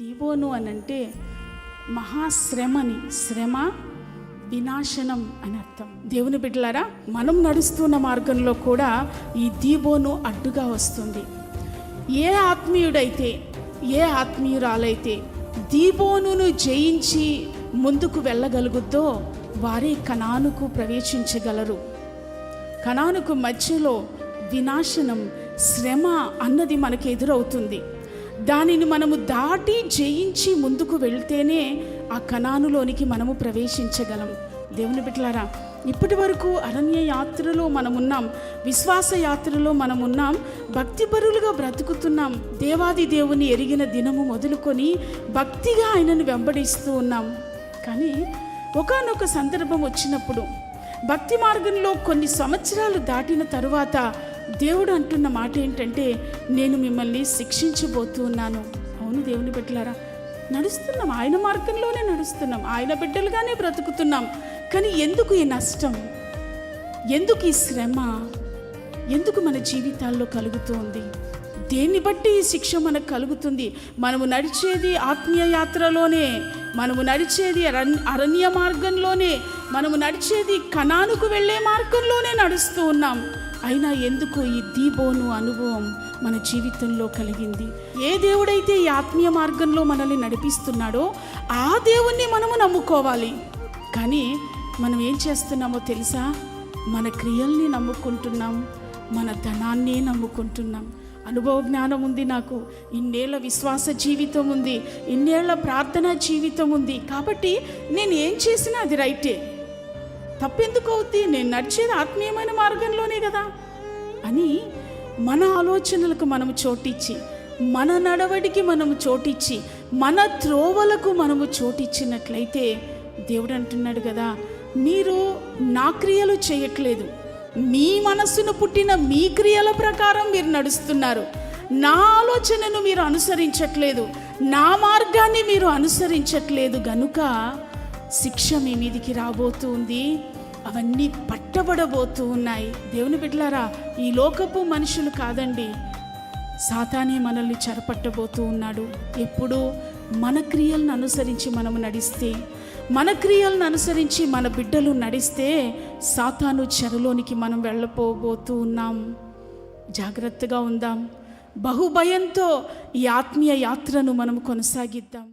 దీబోను అని అంటే మహాశ్రమని శ్రమ వినాశనం అని అర్థం. దేవుని బిడ్డలారా మనం నడుస్తున్న మార్గంలో కూడా ఈ దీబోను అడ్డుగా వస్తుంది. ఏ ఆత్మీయుడైతే ఏ ఆత్మీయురాలైతే దీబోనును జయించి ముందుకు వెళ్ళగలుగుద్దో వారే కణానుకు ప్రవేశించగలరు. కణానుకు మధ్యలో వినాశనం శ్రమ అన్నది మనకు ఎదురవుతుంది. దానిని మనము దాటి జయించి ముందుకు వెళ్తేనే ఆ కణానులోనికి మనము ప్రవేశించగలం. దేవుని బిడ్డలారా ఇప్పటి వరకు అరణ్య యాత్రలో మనమున్నాం విశ్వాస యాత్రలో మనమున్నాం భక్తిపరులుగా బ్రతుకుతున్నాం దేవాది దేవుని ఎరిగిన దినము మొదలుకొని భక్తిగా ఆయనను వెంబడిస్తూ ఉన్నాం. కానీ ఒకానొక సందర్భం వచ్చినప్పుడు భక్తి మార్గంలో కొన్ని సంవత్సరాలు దాటిన తరువాత దేవుడు అంటున్న మాట ఏంటంటే నేను మిమ్మల్ని శిక్షించబోతూ ఉన్నాను అవును దేవుని బిడ్డలారా నడుస్తున్నాం. ఆయన మార్గంలోనే నడుస్తున్నాం. ఆయన బిడ్డలుగానే బ్రతుకుతున్నాం. కానీ ఎందుకు ఈ నష్టం? ఎందుకు ఈ శ్రమ? ఎందుకు మన జీవితాల్లో కలుగుతోంది? దేన్ని బట్టి ఈ శిక్ష మనకు కలుగుతుంది? మనము నడిచేది ఆత్మీయ యాత్రలోనే మనము నడిచేది అరణ్- అరణ్య మార్గంలోనే మనము నడిచేది కణానుకు వెళ్ళే మార్గంలోనే నడుస్తూ ఉన్నాం. అయినా ఎందుకు ఈ దీబోను అనుభవం మన జీవితంలో కలిగింది. ఏ దేవుడైతే ఈ ఆత్మీయ మార్గంలో మనల్ని నడిపిస్తున్నాడో ఆ దేవుణ్ణి మనము నమ్ముకోవాలి. కానీ మనం ఏం చేస్తున్నామో తెలుసా? మన క్రియల్ని నమ్ముకుంటున్నాం మన ధనాన్నే నమ్ముకుంటున్నాం. అనుభవ జ్ఞానం ఉంది నాకు. ఇన్నేళ్ళ విశ్వాస జీవితం ఉంది. ఇన్నేళ్ళ ప్రార్థనా జీవితం ఉంది. కాబట్టి నేను ఏం చేసినా అది రైటే. తప్పెందుకు అవుద్ది? నేను నడిచేది ఆత్మీయమైన మార్గంలోనే కదా. అని మన ఆలోచనలకు మనము చోటిచ్చి మన నడవడికి మనము చోటిచ్చి మన త్రోవలకు మనము చోటిచ్చినట్లయితే దేవుడు అంటున్నాడు కదా మీరు నా క్రియలు చేయట్లేదు. మీ మనస్సును పుట్టిన మీ క్రియల ప్రకారం మీరు నడుస్తున్నారు. నా ఆలోచనను మీరు అనుసరించట్లేదు. నా మార్గాన్ని మీరు అనుసరించట్లేదు. గనుక శిక్ష మీ మీదికి రాబోతుంది అవన్నీ పట్టబడబోతూ ఉన్నాయి. దేవుని బిడ్డలారా ఈ లోకపు మనుషులు కాదండి. సాతానే మనల్ని చెరపట్టబోతూ ఉన్నాడు. ఎప్పుడూ మన క్రియలను అనుసరించి మనము నడిస్తే మన క్రియలను అనుసరించి మన బిడ్డలు నడిస్తే సాతాను చెరలోనికి మనం వెళ్ళపోబోతూ ఉన్నాం. జాగ్రత్తగా ఉందాం. బహుభయంతో ఈ ఆత్మీయ యాత్రను మనం కొనసాగిద్దాం.